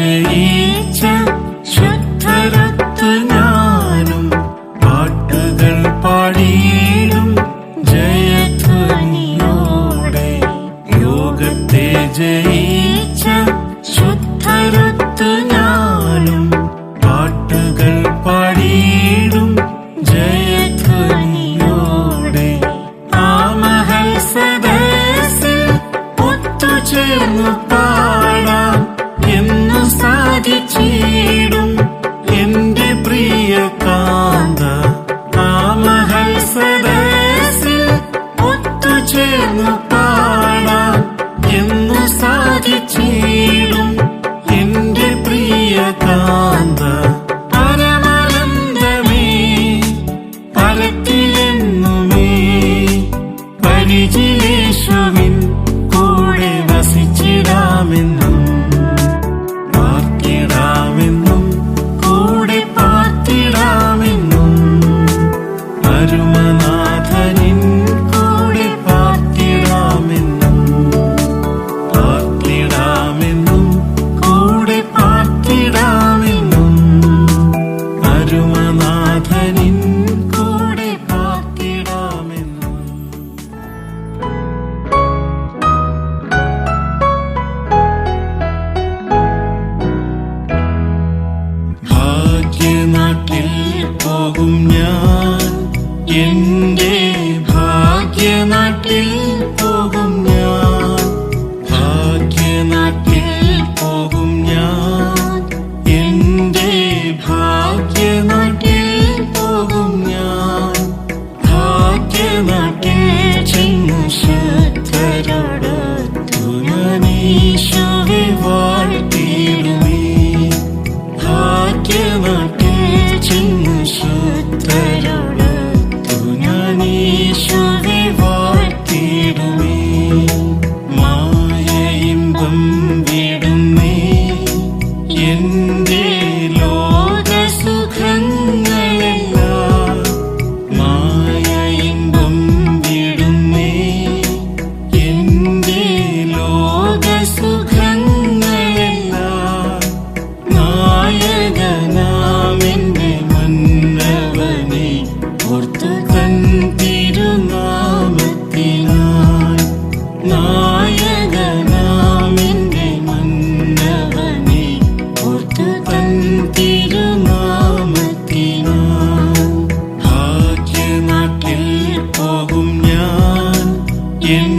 to. പോകും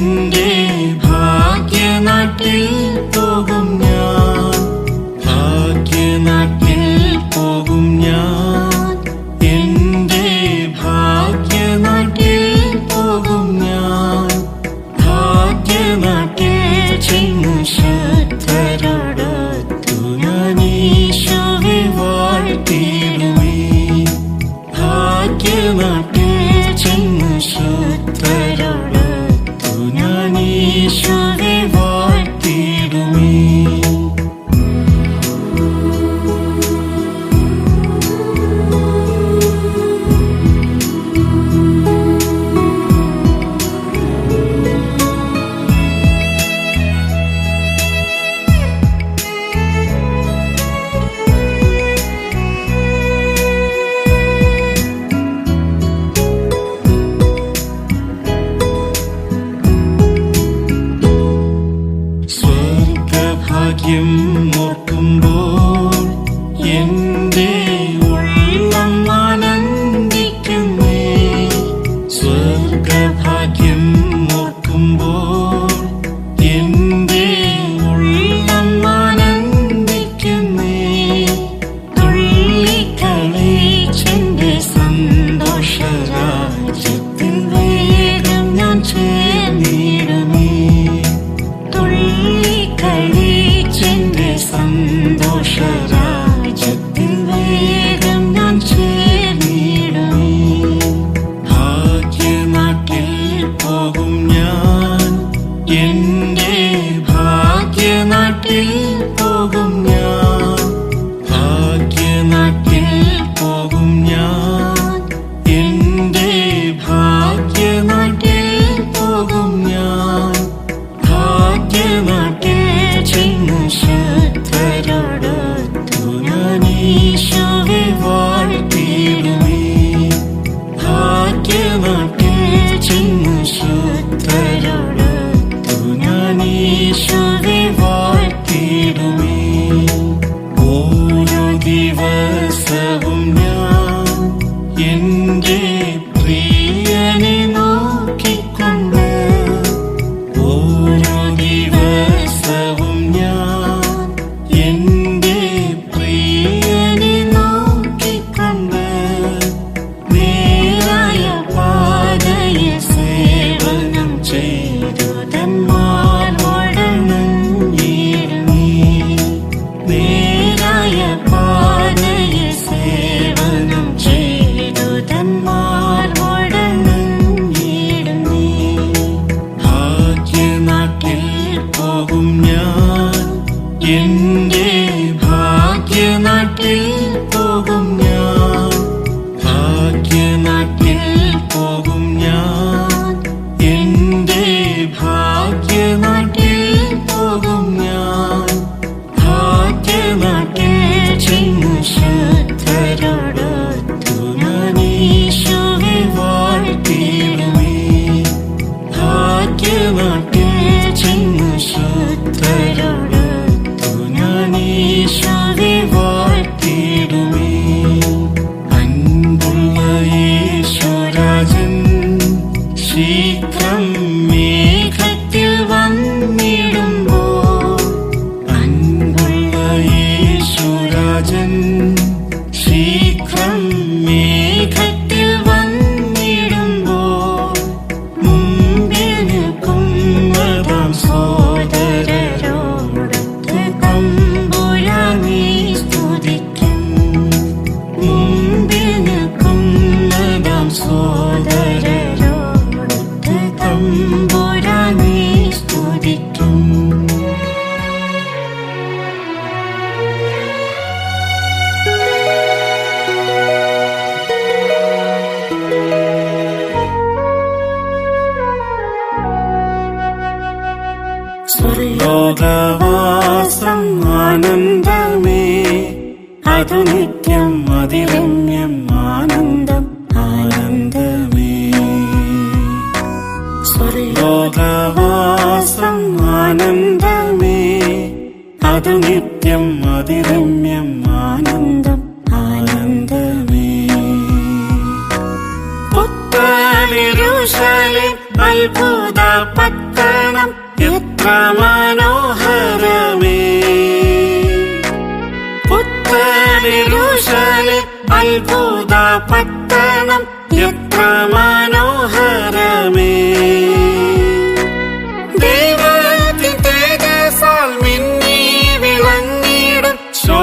നിന്റെ ഭാഗ്യനാട്ടിൽ പോകും ഞാൻ Nasıl സ്വർലോകവാസം ആനന്ദമേ അതു നിത്യം അതിരമ്യം ആനന്ദം ആനന്ദമേ. പുത്തനിരുശലിം അത്ഭുത പട്ടണം. എത്ര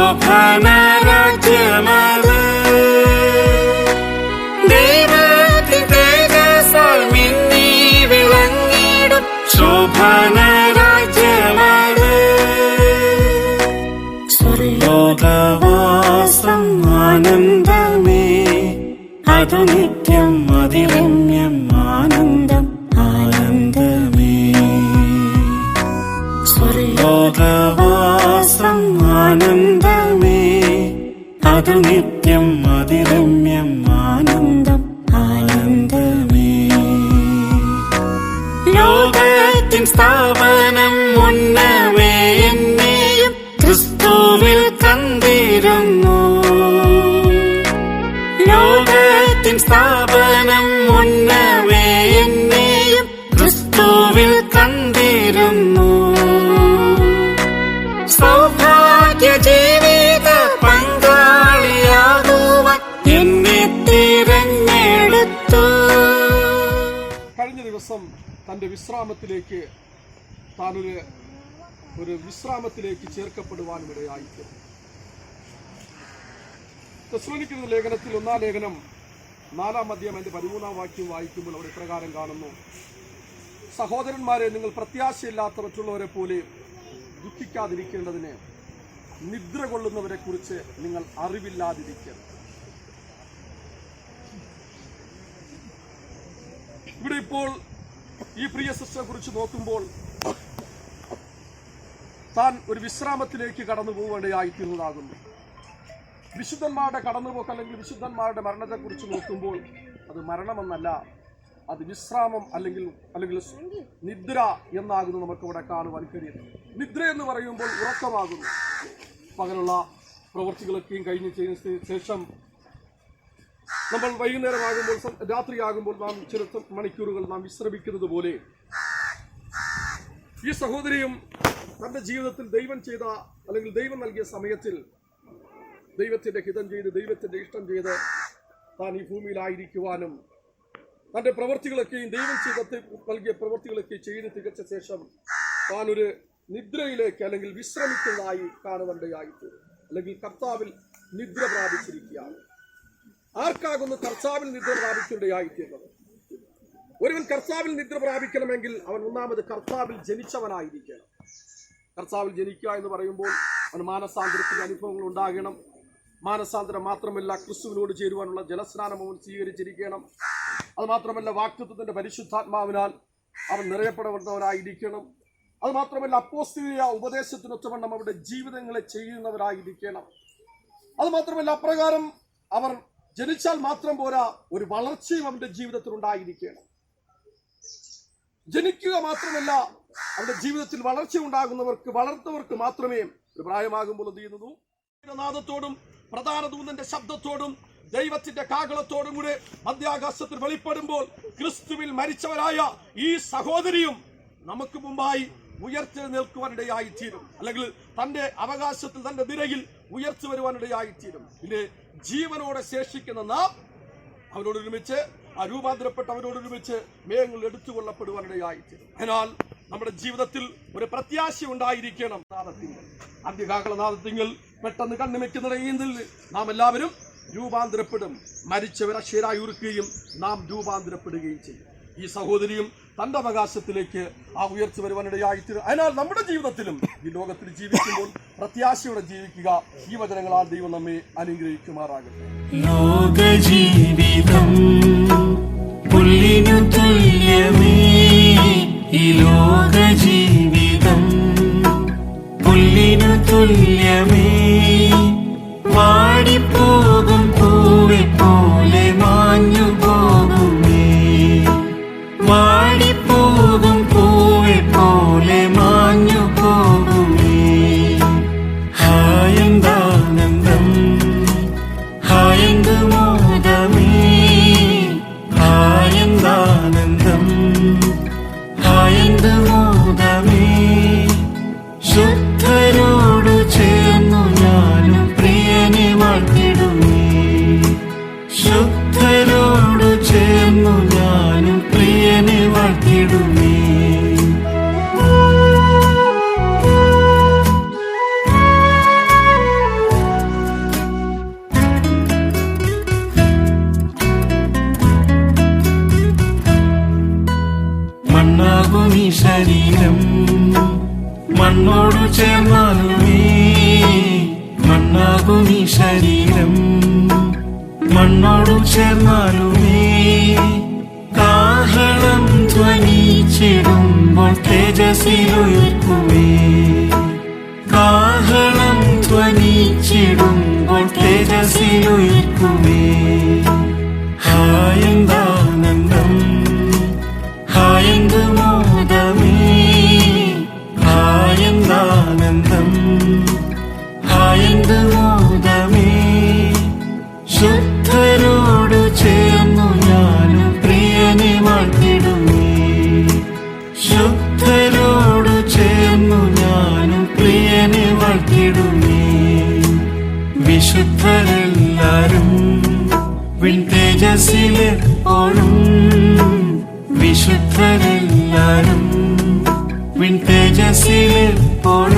ശോഭന രാജ്യമത് ദൈവത്തിൻ തേജസ്സാൽ മിന്നി വിളങ്ങിടും. ശോഭന രാജ്യമത് സ്വർലോകവാസം ആനന്ദമേ. അതു നിത്യം അതു താനൊരു ഒരു വിശ്രാമത്തിലേക്ക് ചേർക്കപ്പെടുവാനും ഇടയായിത്തീർന്നു തെസ്ലോനിക്കുന്ന ലേഖനത്തിൽ ഒന്നാം ലേഖനം നാലാം അധ്യായം എന്റെ പതിമൂന്നാം വാക്യം വായിക്കുമ്പോൾ അവിടെ ഇപ്രകാരം കാണുന്നു. സഹോദരന്മാരെ നിങ്ങൾ പ്രത്യാശയില്ലാത്ത മറ്റുള്ളവരെ പോലെ ദുഃഖിക്കാതിരിക്കേണ്ടതിന് നിദ്ര കൊള്ളുന്നവരെ കുറിച്ച് നിങ്ങൾ അറിവില്ലാതിരിക്കരുത്. ഇവിടെ ഇപ്പോൾ ഈ പ്രിയ സിസ്റ്ററെ കുറിച്ച് നോക്കുമ്പോൾ താൻ ഒരു വിശ്രാമത്തിലേക്ക് കടന്നു പോവേണ്ടതായിത്തീർന്നതാകുന്നു വിശുദ്ധന്മാരുടെ കടന്നുപോക്ക് അല്ലെങ്കിൽ വിശുദ്ധന്മാരുടെ മരണത്തെക്കുറിച്ച് നോക്കുമ്പോൾ അത് മരണമെന്നല്ല അത് വിശ്രാമം അല്ലെങ്കിൽ അല്ലെങ്കിൽ നിദ്ര എന്നാകുന്നു നമുക്ക് ഇവിടെ കാണുവാൻ കഴിയുന്നത്. നിദ്ര എന്ന് പറയുമ്പോൾ ഉറക്കമാകുന്നു. പകലുള്ള പ്രവൃത്തികളൊക്കെയും കഴിഞ്ഞ് ചെയ്തതിന് ശേഷം നമ്മൾ വൈകുന്നേരമാകുമ്പോൾ രാത്രിയാകുമ്പോൾ നാം ചില മണിക്കൂറുകൾ നാം വിശ്രമിക്കുന്നത് പോലെ ഈ സഹോദരിയും തന്റെ ജീവിതത്തിൽ ദൈവം ചെയ്ത അല്ലെങ്കിൽ ദൈവം നൽകിയ സമയത്തിൽ ദൈവത്തിന്റെ ഹിതം ചെയ്ത് ദൈവത്തിന്റെ ഇഷ്ടം ചെയ്ത് താൻ ഈ ഭൂമിയിലായിരിക്കുവാനും തന്റെ പ്രവൃത്തികളൊക്കെയും ദൈവം ചെയ്ത നൽകിയ പ്രവൃത്തികളൊക്കെ ചെയ്ത് തികച്ച ശേഷം താൻ ഒരു നിദ്രയിലേക്ക് അല്ലെങ്കിൽ വിശ്രമിക്കുന്നതായി കാണുവാനിടയായിട്ട് അല്ലെങ്കിൽ കർത്താവിൽ നിദ്ര പ്രാപിച്ചിരിക്കുകയാണ്. ആർക്കാകുന്നു കർത്താവിൽ നിദ്ര പ്രാപിക്കേണ്ടതായിത്തീർന്നത് ഒരുവൻ കർത്താവിൽ നിദ്ര പ്രാപിക്കണമെങ്കിൽ അവൻ ഒന്നാമത് കർത്താവിൽ ജനിച്ചവനായിരിക്കണം. കർത്താവിൽ ജനിക്കുക എന്ന് പറയുമ്പോൾ അവന് മാനസാന്തരത്തിന്റെ അനുഭവങ്ങൾ ഉണ്ടാകണം. മാനസാന്തരം മാത്രമല്ല ക്രിസ്തുവിനോട് ചേരുവാനുള്ള ജലസ്നാനം അവൻ സ്വീകരിച്ചിരിക്കണം. അത് മാത്രമല്ല വാക്തത്വത്തിന്റെ പരിശുദ്ധാത്മാവിനാൽ അവൻ നിറയപ്പെടുന്നവനായിരിക്കണം അത് മാത്രമല്ല അപ്പോസ്തീയ ഉപദേശത്തിനൊത്തവണ്ണം അവരുടെ ജീവിതങ്ങളെ ചെയ്യുന്നവരായിരിക്കണം. അത് മാത്രമല്ല അപ്രകാരം അവർ ജനിച്ചാൽ മാത്രം പോരാ ഒരു വളർച്ചയും അവന്റെ ജീവിതത്തിൽ ഉണ്ടായിരിക്കണം. ജനിക്കുക മാത്രമല്ല അവരുടെ ജീവിതത്തിൽ വളർച്ച ഉണ്ടാകുന്നവർക്ക് വളർത്തവർക്ക് മാത്രമേ ഒരു പ്രായമാകുമ്പോൾ എന്ത് ചെയ്യുന്നു നാദത്തോടും പ്രധാന ദൂതന്റെ ശബ്ദത്തോടും ദൈവത്തിന്റെ കാകളത്തോടും കൂടെ മധ്യാകാശത്തിൽ വെളിപ്പെടുമ്പോൾ ക്രിസ്തുവിൽ മരിച്ചവരായ ഈ സഹോദരിയും നമുക്ക് മുമ്പായി ഉയർത്തി നിൽക്കുവാനിടയായി തീരും അല്ലെങ്കിൽ തന്റെ അവകാശത്തിൽ തന്റെ നിരയിൽ ഉയർത്തി വരുവാനിടയായിത്തീരും. പിന്നെ ജീവനോടെ ശേഷിക്കുന്ന നാം അവരോട് ഒരുമിച്ച് ആ രൂപാന്തരപ്പെട്ട അവനോട് ഒരുമിച്ച് മേഘങ്ങൾ എടുത്തുകൊള്ളപ്പെടുവാനിടയായിത്തീരും അതിനാൽ നമ്മുടെ ജീവിതത്തിൽ ഒരു പ്രത്യാശ ഉണ്ടായിരിക്കണം. അന്ത്യകാകളനാഥത്തിങ്ങൾ പെട്ടെന്ന് കണ്ണുമെക്കുന്നിടയിൽ നാം എല്ലാവരും രൂപാന്തരപ്പെടും. മരിച്ചവർ അക്ഷരായി ഉറുക്കുകയും നാം രൂപാന്തരപ്പെടുകയും ചെയ്യും. ഈ സഹോദരിയും തന്റെ അവകാശത്തിലേക്ക് ആ ഉയർച്ച വരുവാനിടയായിത്തീരും അതിനാൽ നമ്മുടെ ജീവിതത്തിലും ഈ ലോകത്തിൽ ജീവിക്കുമ്പോൾ പ്രത്യാശയോടെ ജീവിക്കുക. ഈ വചനങ്ങളാൽ ദൈവം നമ്മെ അനുഗ്രഹിക്കുമാറാകട്ടെ. ലോകജീവിതം പുല്ലിനു തുല്യമേ. കാഹളം ധ്വനിച്ചിടുമ്പോൾ തേജസ്സിലുയർക്കുമേ. കാഹളം ധ്വനിച്ചിടുമ്പോൾ തേജസ്സിലുയർക്കുമേ. ചേർന്നു ഞാനും പ്രിയനെ വാഴ്ത്തിടുമേ വിശുദ്ധരെല്ലാരും വിൺ ഓരും വിശുദ്ധരെല്ലാരും വിൺ തേജസ്സിലെപ്പോഴും കർത്തൻ